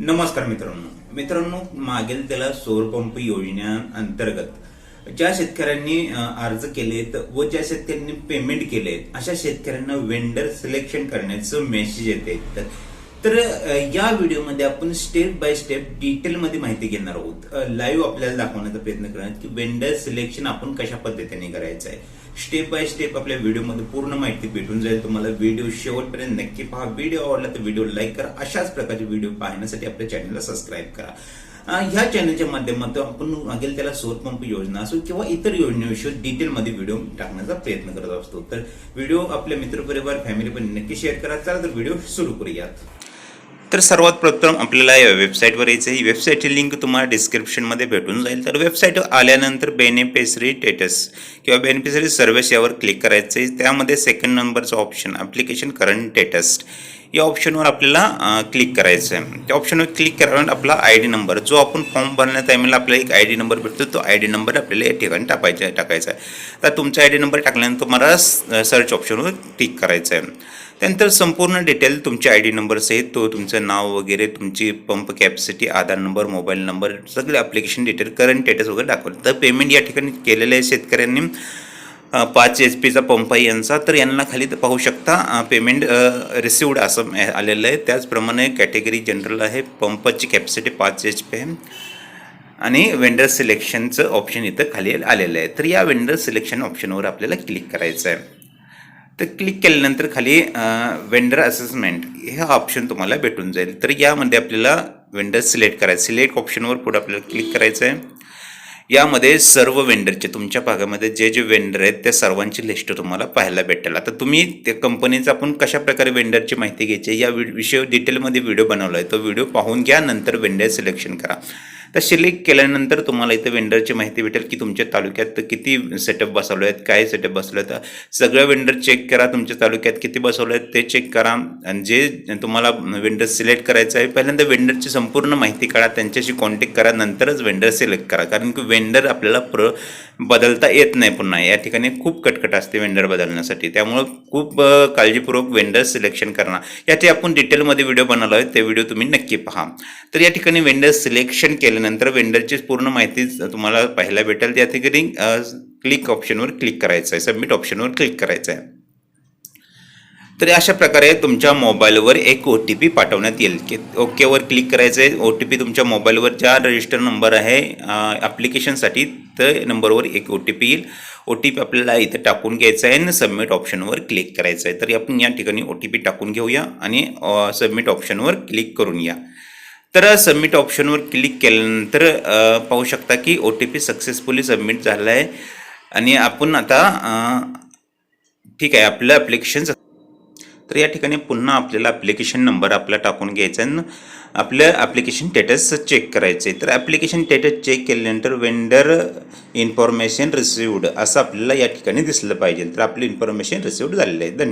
नमस्कार मित्रांनो. मित्रांनो मागील त्याला सौर पंप योजना अंतर्गत ज्या शेतकऱ्यांनी अर्ज केलेत व ज्या शेतकऱ्यांनी पेमेंट केलेत अशा शेतकऱ्यांना वेंडर सिलेक्शन करण्याचं मेसेज येते. तर या व्हिडिओमध्ये आपण स्टेप बाय स्टेप डिटेलमध्ये माहिती घेणार आहोत. लाईव्ह आपल्याला दाखवण्याचा प्रयत्न करणार की वेंडर सिलेक्शन आपण कशा पद्धतीने करायचं आहे स्टेप बाय स्टेप आपल्या व्हिडिओमध्ये पूर्ण माहिती भेटून जाईल. तुम्हाला व्हिडिओ शेवटपर्यंत नक्की पहा. व्हिडिओ आवडला तर व्हिडिओ लाईक करा. अशाच प्रकारचे व्हिडिओ पाहण्यासाठी आपल्या चॅनलला सबस्क्राईब करा. ह्या चॅनलच्या माध्यमातून आपण मागेल त्याला सौर पंप योजना असो किंवा इतर योजनेविषयी डिटेलमध्ये व्हिडिओ टाकण्याचा प्रयत्न करत असतो. तर व्हिडिओ आपल्या मित्रपरिवार फॅमिली पण नक्की शेअर करा. चला तर व्हिडिओ सुरू करूयात. तर सर्वात प्रथम आपल्याला या वेबसाईटवर यायचं आहे वेबसाईटची लिंक तुम्हाला डिस्क्रिप्शनमध्ये भेटून जाईल. तर वेबसाईट आल्यानंतर बेनिफिशरी स्टेटस किंवा बेनिफिशरी सर्व्हिस यावर क्लिक करायचं आहे त्यामध्ये सेकंड नंबरचं ऑप्शन ॲप्लिकेशन करंट स्टेटस या ऑप्शनवर आपल्याला क्लिक करायचं आहे त्या ऑप्शनवर क्लिक केल्यावर आपला आय डी नंबर जो आपण फॉर्म भरण्या टायमाला आपल्याला एक आय डी नंबर भेटतो तो आय डी नंबर आपल्याला या ठिकाणी टाकायचा टाकायचा आहे. तर तुमचा आय डी नंबर टाकल्यानंतर तुम्हाला सर्च ऑप्शनवर क्लिक करायचं आहे त्यानंतर संपूर्ण डिटेल तुमच्या आय डी नंबर सहित तो तुमचं नाव वगैरे तुमची pump capacity Aadhaar number mobile number सगळे ॲप्लिकेशन डिटेल करंट स्टेटस वगैरे दाखवलं. तर पेमेंट या ठिकाणी केलेलं आहे शेतकऱ्यांनी. पाच एच पीचा पंप आहे यांचा तर यांना खाली तर पाहू शकता पेमेंट रिसिवड असं आलेलं आहे. त्याचप्रमाणे कॅटेगरी जनरल आहे पंपाची कॅपॅसिटी पाच एच पी आहे. आणि वेंडर सिलेक्शनचं ऑप्शन इथं खाली आलेलं आहे. तर या वेंडर सिलेक्शन ऑप्शनवर आपल्याला क्लिक करायचं आहे तर क्लिक केल्यानंतर खाली वेंडर असेसमेंट हे ऑप्शन तुम्हाला भेटून जाईल. तर यामध्ये आपल्याला वेंडर सिलेक्ट करायचं. सिलेक्ट ऑप्शनवर पुढे आपल्याला क्लिक करायचं आहे यामध्ये सर्व वेंडरचे तुमच्या भागामध्ये जे जे वेंडर आहेत त्या सर्वांची लिस्ट तुम्हाला पाहायला भेटेल. आता तुम्ही त्या कंपनीचं आपण कशा प्रकारे वेंडरची माहिती घ्यायची या विषय डिटेलमध्ये व्हिडिओ बनवला आहे तो व्हिडिओ पाहून घ्या नंतर वेंडर सिलेक्शन करा. तर सिलेक्ट केल्यानंतर तुम्हाला इथं वेंडरची माहिती भेटेल की तुमच्या तालुक्यात किती सेटअप बसवले आहेत काय सेटअप बसवले आहेत. सगळं वेंडर चेक करा तुमच्या तालुक्यात किती बसवले आहेत ते चेक करा. आणि जे तुम्हाला वेंडर सिलेक्ट करायचं आहे पहिल्यांदा वेंडरची संपूर्ण माहिती काढा त्यांच्याशी कॉन्टॅक्ट करा नंतरच वेंडर सिलेक्ट करा. कारण की वेंडर आपल्याला प्र बदलता येत नाही पुन्हा. या ठिकाणी खूप कटकट असते वेंडर बदलण्यासाठी. त्यामुळं खूप काळजीपूर्वक वेंडर सिलेक्शन करणं. याचे आपण डिटेलमध्ये व्हिडिओ बनवला आहे. ते व्हिडिओ तुम्ही नक्की पहा. तर या ठिकाणी वेंडर सिलेक्शन केलं केल्यानंतर वेंडरचीच पूर्ण माहिती तुम्हाला पाहायला भेटेल. त्या ठिकाणी क्लिक ऑप्शनवर क्लिक करायचं आहे. सबमिट ऑप्शनवर क्लिक करायचं आहे. तर अशा प्रकारे तुमच्या मोबाईलवर एक ओ टी पी पाठवण्यात येईल. की ओकेवर क्लिक करायचं आहे. ओ टी पी तुमच्या मोबाईलवर ज्या रजिस्टर नंबर आहे ॲप्लिकेशनसाठी त्या नंबरवर एक ओ टी पी येईल. ओ टी पी आपल्याला इथं टाकून घ्यायचं आहे आणि सबमिट ऑप्शनवर क्लिक करायचं आहे. तर आपण या ठिकाणी ओ टी पी टाकून घेऊया आणि सबमिट ऑप्शनवर क्लिक करून या. तर सबमिट ऑप्शनवर क्लिक केल्यानंतर पाहू शकता की O T P successfully submit झाला आहे आणि आपण आता ठीक आहे आपलं ॲप्लिकेशन तर या ठिकाणी पुन्हा आपल्याला ॲप्लिकेशन नंबर आपला टाकून घ्यायचा आहे. आणि आपलं ॲप्लिकेशन स्टेटस चेक करायचं आहे तर ॲप्लिकेशन स्टेटस चेक केल्यानंतर वेंडर इन्फॉर्मेशन रिसिवड असं आपल्याला या ठिकाणी दिसलं पाहिजे. तर आपली इन्फॉर्मेशन रिसिवड झालेलं आहे. धन्यवाद.